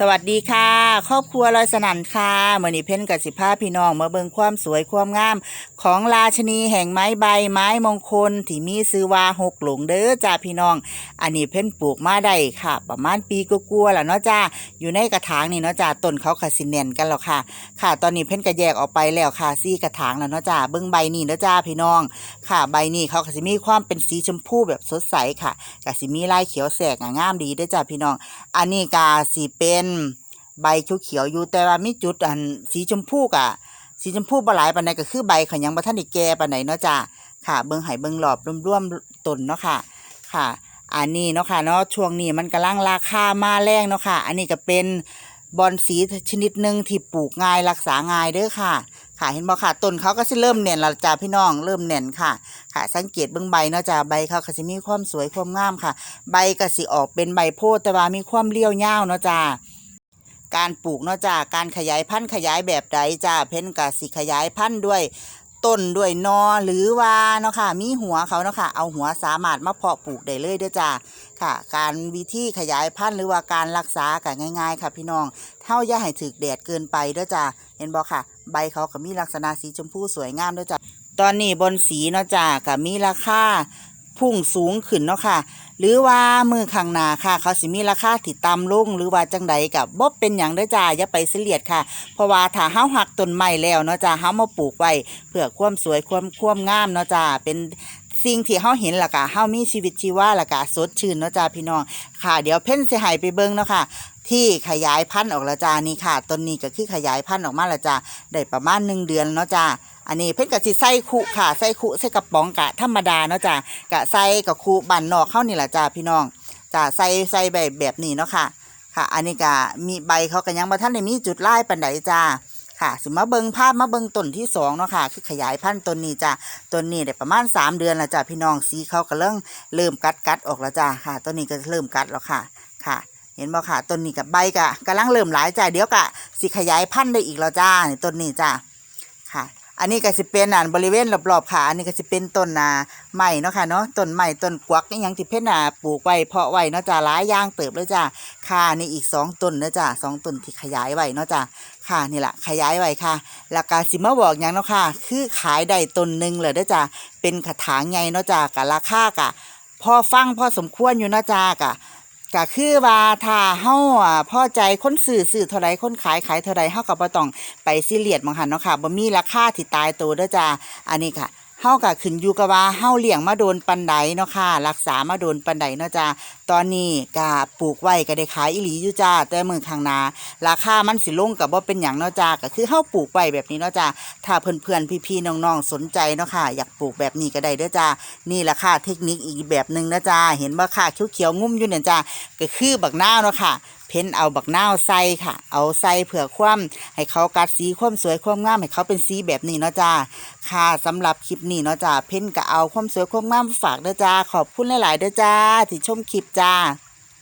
สวัสดีค่ะ ครอบครัวลอยสนันค่ะมื่อนี้เพ่นกับสิภาพี่น้องมาเบิ่งความสวยความงาม ของราชนีแห่งไม้ใบไม้มงคล ที่มีซื้อว่าหกหลงเด้อจ้าพี่น้อง อันนี้เพ่นปลูกมาได้ค่ะ ประมาณปีกลัวๆแล้วเนาะจ้าอยู่ในกระถางนี่เนาะจ้าต้นเขาขสิเนียนกันแล้วค่ะ ค่ะ ตอนนี้เพ่นก็แยกออกไปแล้วค่ะซี่กระถางแล้วเนาะจ้าเบิ่งใบนี่เนาะจ้าพี่น้อง ค่ะ ใบนี่เขาก็สิมีความเป็นสีชมพูแบบสดใสค่ะก็สิมีลายเขียวแสกอะงามดีเด้อจ้าพี่น้อง อันนี้ก็สิเป็นใบเขียวๆอยู่แต่ว่ามีจุดอันสีชมพูกะสีชมพูบ่หลายปานใดก็คือใบเขายังบ่ทันได้แก่ปานใดเนาะจ้าค่ะเบิ่งให้เบิ่งรอบร่วมๆต้นเนาะค่ะค่ะ อันนี้เนาะค่ะเนาะช่วงนี้มันกำลังราคามาแรงเนาะค่ะ อันนี้ก็เป็นบอนสีชนิดหนึ่งที่ปลูกง่ายรักษาง่ายเด้อค่ะ ค่ะเห็นบ่ค่ะต้นเขาก็สิเริ่มเน่นแล้วจ้าพี่น้องเริ่มเน่นค่ะ ค่ะ สังเกตเบิ่งใบเนาะจ้าใบเขาก็สิมีความสวยความงามค่ะ ใบก็สิออกเป็นใบโพธิ์แต่ว่ามีความเลี้ยวยาวเนาะจ้า การปลูกเนาะจ้าการขยายพันธุ์ขยายแบบใดจ้าเพ้นกะสิขยายพันธุ์ด้วยต้นด้วยนอหรือว่าเนาะค่ะมีหัวเขาเนาะค่ะเอาหัวสามารถมาเพาะปลูกได้เลยเด้อจ้าค่ะ การวิธีขยายพันธุ์หรือว่าการรักษาก็ง่าย ๆ ค่ะพี่น้องเท่าอย่าให้ถึกแดดเกินไปเด้อจ้าเห็นบ่ค่ะ ใบเขาก็มีลักษณะสีชมพูสวยงามเด้อจ้าตอนนี้บนสีเนาะจ้าก็มีราคา พุ่งสูงขึ้นเนาะค่ะ หรือว่ามือข้างหน้าค่ะ เขาสิมีราคาที่ต่ำลงหรือว่าจังใดกับบ่เป็นหยังเด้อจ้าอย่าไปเสียเลียดค่ะ เพราะว่าถ้าเฮาหักต้นไม้แล้วเนาะจ้าเฮามาปลูกไว้เพื่อความสวยความความงามเนาะจ้าเป็นสิ่งที่เฮาเห็นล่ะกะเฮามีชีวิตชีวาล่ะกะสดชื่นเนาะจ้าพี่น้องค่ะ เดี๋ยวเพ่นสิให้ไปเบิ่งเนาะค่ะ ที่ขยายพันธุ์ออกล้วจ้านี่ค่ะต้นนี้ก็คือขยายพันธุ์ออกมาล้วจ้าได้ประมาณหนึ่งเดือนเนาะจ้า อันนี้เพิ่นก็สิใส่คุค่ะใส่คุใส่กระป๋องกะธรรมดาเนาะจ้ากะใส่กับคุบันนอกเข้านี่แหละจ้าพี่น้องจ้าใส่ใส่แบบแบบนี้เนาะค่ะ ค่ะ อันนี้ก็มีใบเขาก็ยังบ่ทันได้มีจุดลายปานใดจ้าค่ะสิมาเบิงภาพมาเบิงต้นที่สองเนาะค่ะ คือขยายพันธุ์ต้นนี้จ้าต้นนี้ได้ประมาณสามเดือนแล้วจ้าพี่น้องสีเขาก็เริ่มเริ่มกัดกัดออกแล้วจ้าค่ะต้นนี้ก็เริ่มกัดแล้วค่ะค่ะ เห็นบ่ค่ะต้นนี้กับใบกะกำลังเริ่มหลายจ้าเดี๋ยวกะสิขยายพันธุ์ได้อีกแล้วจ้าต้นนี้จ้าค่ะ อันนี้ก็สิเป็นอ่านบริเวณรอบๆค่ะอันนี้ก็สิเป็นต้นนาใหม่เนาะค่ะเนาะต้นใหม่ต้นกวักนี่ยังที่เพิ่นน่ะปลูกไว้เพาะไว้เนาะจ้าหลายย่างเติบเลยจ้าค่ะนี่อีกสองต้นเนาะจ้าสองต้นที่ขยายไว้เนาะจ้าค่ะนี่แหละขยายไว้ค่ะแล้วก็สิมาบอกย่างเนาะค่ะ คือขายได้ต้นหนึ่งเลยเด้อจ้าเป็นกระถางใหญ่เนาะจ้ากับราคากะพอฟังพอสมควรอยู่เนาะจ้ากะ ก็คือว่าถ้าเฮาอะพอใจคนซื้อซื้อเท่าไรคนขายขายเท่าไรเฮาก็บ่ต้องไปซีเรียสบางหันเนาะค่ะบ่มีราคาที่ตายตัวเด้อจ้าอันนี้ค่ะาก็ขึ้นอยู่กับว่าเฮาเลี้ยงมาโดนปันใดเนาะค่ะรักษามาโดนปันใดเนาะจ้าตอนนี้ก็ปลูกไว้ก็ได้ขายอีหลีอยู่จ้าแต่มือข้างนาราคามันสิลงก็บ่เป็นหยังเนาะจ้าก็คือเฮาปลูกไว้แบบนี้เนาะจ้าถ้าเพื่อนๆพี่ๆน้องๆสนใจเนาะค่ะอยากปลูกแบบนี้ก็ได้เด้อจ้านี่แหละค่ะเทคนิคอีกแบบหนึงนะจ้าเห็นบ่ค่ะเขียวๆงุ้มอยู่เนี่ยจ้าก็คือบักหน้าเนาะค่ะ เพ้นเอาบักนาวใส่ค่ะ เอาใส่เผื่อคว่ำให้เขากัดสีคว่ำสวยคว่ำงามให้เขาเป็นสีแบบนี้เนาะจ้าค่ะสำหรับคลิปนี้เนาะจ้าเพ้นก็เอาคว่ำสวยคว่ำงามฝากเด้อจ้าขอบคุณหลายๆเด้อจ้าที่ชมคลิปจ้า